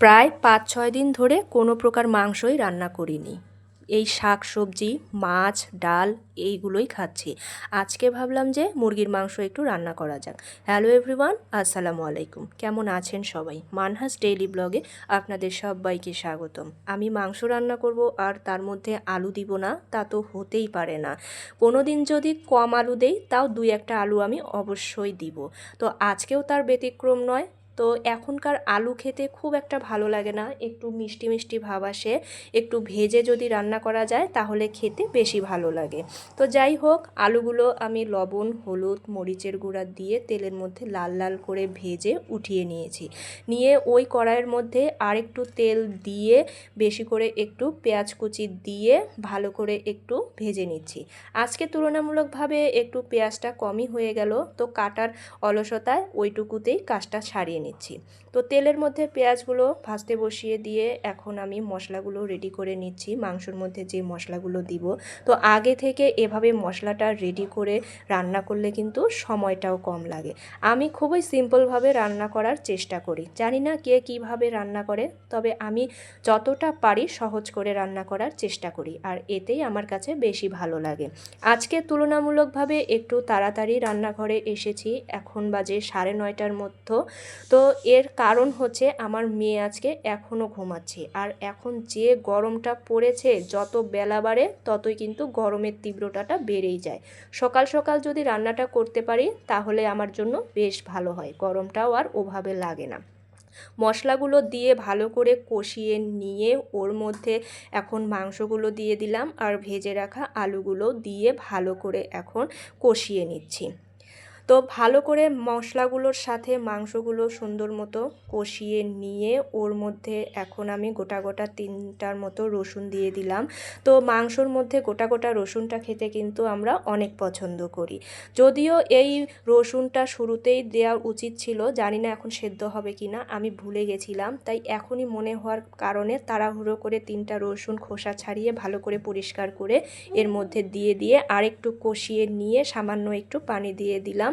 প্রায় পাঁচ, ছয় দিন ধরে কোনো প্রকার মাংসই রান্না করিনি। এই শাক সবজি, মাছ, ডাল এইগুলোই খাচ্ছি। আজকে ভাবলাম যে মুরগির মাংস একটু রান্না করা যাক। হ্যালো এভরিওয়ান, আসসালামু আলাইকুম। কেমন আছেন সবাই? মানহাস ডেইলি ব্লগে আপনাদের সবাইকে স্বাগতম। আমি মাংস রান্না করব আর তার মধ্যে আলু দিব না, তা তো হতেই পারে না। কোনো দিন যদি কম আলু দেই, তাও দুই একটা আলু আমি অবশ্যই দিব। তো আজকেও তার ব্যতিক্রম নয় তো এখনকার আলু খেতে খুব একটা ভালো লাগে না। একটু মিষ্টি মিষ্টি ভাব আসে। একটু ভেজে যদি রান্না করা যায়, তাহলে খেতে বেশি ভালো লাগে। তো যাই হোক, আলুগুলো আমি লবণ, হলুদ, মরিচের গুঁড়া দিয়ে তেলের মধ্যে লাল লাল করে ভেজে উঠিয়ে নিয়েছি। নিয়ে ওই কড়াইয়ের মধ্যে আর একটু তেল দিয়ে বেশি করে একটু পেঁয়াজ কুচি দিয়ে ভালো করে একটু ভেজে নিচ্ছি। আজকে তুলনামূলকভাবে একটু পেঁয়াজটা কমই হয়ে গেল। তো কাটার অলসতায় ওইটুকুতেই কাজটা ছাড়িয়ে নিচ্ছি। নিচ্ছি। তো তেলের মধ্যে পেঁয়াজগুলো ভাজতে বসিয়ে দিয়ে এখন আমি মশলাগুলো রেডি করে নিচ্ছি। মাংসর মধ্যে যে মশলাগুলো দিব। তো আগে থেকে এভাবে মশলাটা রেডি করে রান্না করলে কিন্তু সময়টাও কম লাগে। আমি খুবই সিম্পলভাবে রান্না করার চেষ্টা করি। জানি না কে কীভাবে রান্না করে, তবে আমি যতটা পারি সহজ করে রান্না করার চেষ্টা করি। আর এতেই আমার কাছে বেশি ভালো লাগে। আজকে তুলনামূলকভাবে একটু তাড়াতাড়ি রান্নাঘরে এসেছি। এখন বাজে সাড়ে নয়টার মধ্যে। তো এর কারণ হচ্ছে আমার মেয়ে আজকে এখনও ঘুমাচ্ছে। আর এখন যে গরমটা পড়েছে, যত বেলা বাড়ে, ততই কিন্তু গরমের তীব্রতাটা বেড়েই যায়। সকাল সকাল যদি রান্নাটা করতে পারি, তাহলে আমার জন্য বেশ ভালো হয়। গরমটাও আর ওভাবে লাগে না। মশলাগুলো দিয়ে ভালো করে কষিয়ে নিয়ে ওর মধ্যে এখন মাংসগুলো দিয়ে দিলাম আর ভেজে রাখা আলুগুলো দিয়ে ভালো করে এখন কষিয়ে নিচ্ছি। তো ভালো করে মশলাগুলোর সাথে মাংসগুলো সুন্দর মতো কষিয়ে নিয়ে ওর মধ্যে এখন আমি গোটা গোটা তিনটার মতো রসুন দিয়ে দিলাম। তো মাংসর মধ্যে গোটা গোটা রসুনটা খেতে কিন্তু আমরা অনেক পছন্দ করি। যদিও এই রসুনটা শুরুতেই দেওয়া উচিত ছিল, জানি না এখন সেদ্ধ হবে কি না আমি ভুলে গেছিলাম। তাই এখনই মনে হওয়ার কারণে তাড়াহুড়ো করে তিনটা রসুন খোসা ছাড়িয়ে ভালো করে পরিষ্কার করে এর মধ্যে দিয়ে দিয়ে আরেকটু কষিয়ে নিয়ে সামান্য একটু পানি দিয়ে দিলাম।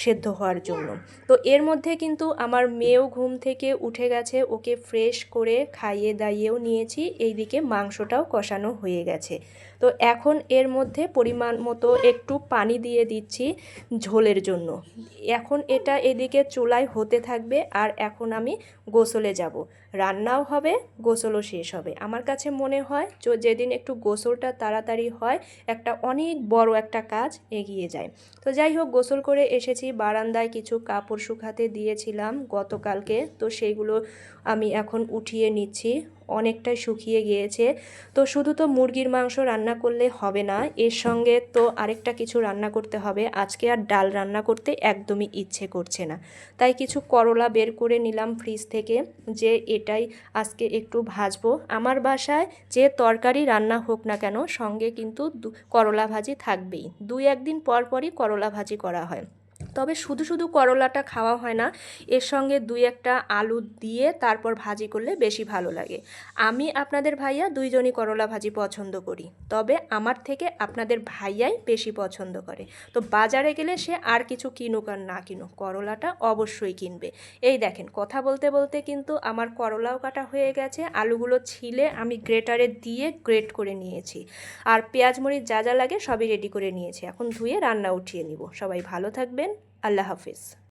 সেদ্ধ হওয়ার জন্য। তো এর মধ্যে কিন্তু আমার মেয়েও ঘুম থেকে উঠে গেছে, ওকে ফ্রেশ করে খাইয়ে দাইয়েও নিয়েছি, এইদিকে মাংসটাও কষানো হয়ে গেছে। তো এখন এর মধ্যে পরিমাণ মতো একটু পানি দিয়ে দিচ্ছি ঝোলের জন্য। এখন এটা এদিকে চুলায় হতে থাকবে আর এখন আমি গোসলে যাব। রান্নাও হবে, গোসলও শেষ হবে। আমার কাছে মনে হয় যেদিন একটু গোসলটা তাড়াতাড়ি হয়, একটা অনেক বড় একটা কাজ এগিয়ে যায়। তো যাই হোক, গোসল করে এসেছি বারান্দায় কিছু কাপড় শুকাতে দিয়েছিলাম গতকালকে, তো সেইগুলো আমি এখন উঠিয়ে নিচ্ছি। অনেকটাই শুকিয়ে গিয়েছে। তো শুধু তো মুরগির মাংস রান্না করলে হবে না, এর সঙ্গে তো আরেকটা কিছু রান্না করতে হবে। আজকে আর ডাল রান্না করতে একদমই ইচ্ছে করছে না। তাই কিছু করলা বের করে নিলাম ফ্রিজ থেকে, যে এটাই আজকে একটু ভাজবো। আমার বাসায় যে তরকারি রান্না হোক না কেন, সঙ্গে কিন্তু করলা ভাজি থাকবেই। দুই একদিন পর পরই করলা ভাজি করা হয়। তবে শুধু শুধু করলাটা খাওয়া হয় না, এর সঙ্গে দুই একটা আলু দিয়ে তারপর ভাজি করলে বেশি ভালো লাগে। আমি আপনাদের ভাইয়া দুইজনই করলা ভাজি পছন্দ করি, তবে আমার থেকে আপনাদের ভাইয়াই বেশি পছন্দ করে। তো বাজারে গেলে সে আর কিছু কিনুক আর না কিনুক, করলাটা অবশ্যই কিনবে। এই দেখেন, কথা বলতে বলতে কিন্তু আমার করলাও কাটা হয়ে গেছে, আলুগুলো ছিলে আমি গ্রেটারে দিয়ে গ্রেট করে নিয়েছি। আর পেঁয়াজ মরিচ যা যা লাগে সবই রেডি করে নিয়েছি, এখন ধুয়ে রান্না উঠিয়ে নিব। সবাই ভালো থাকবেন। আল্লাহ হাফিজ।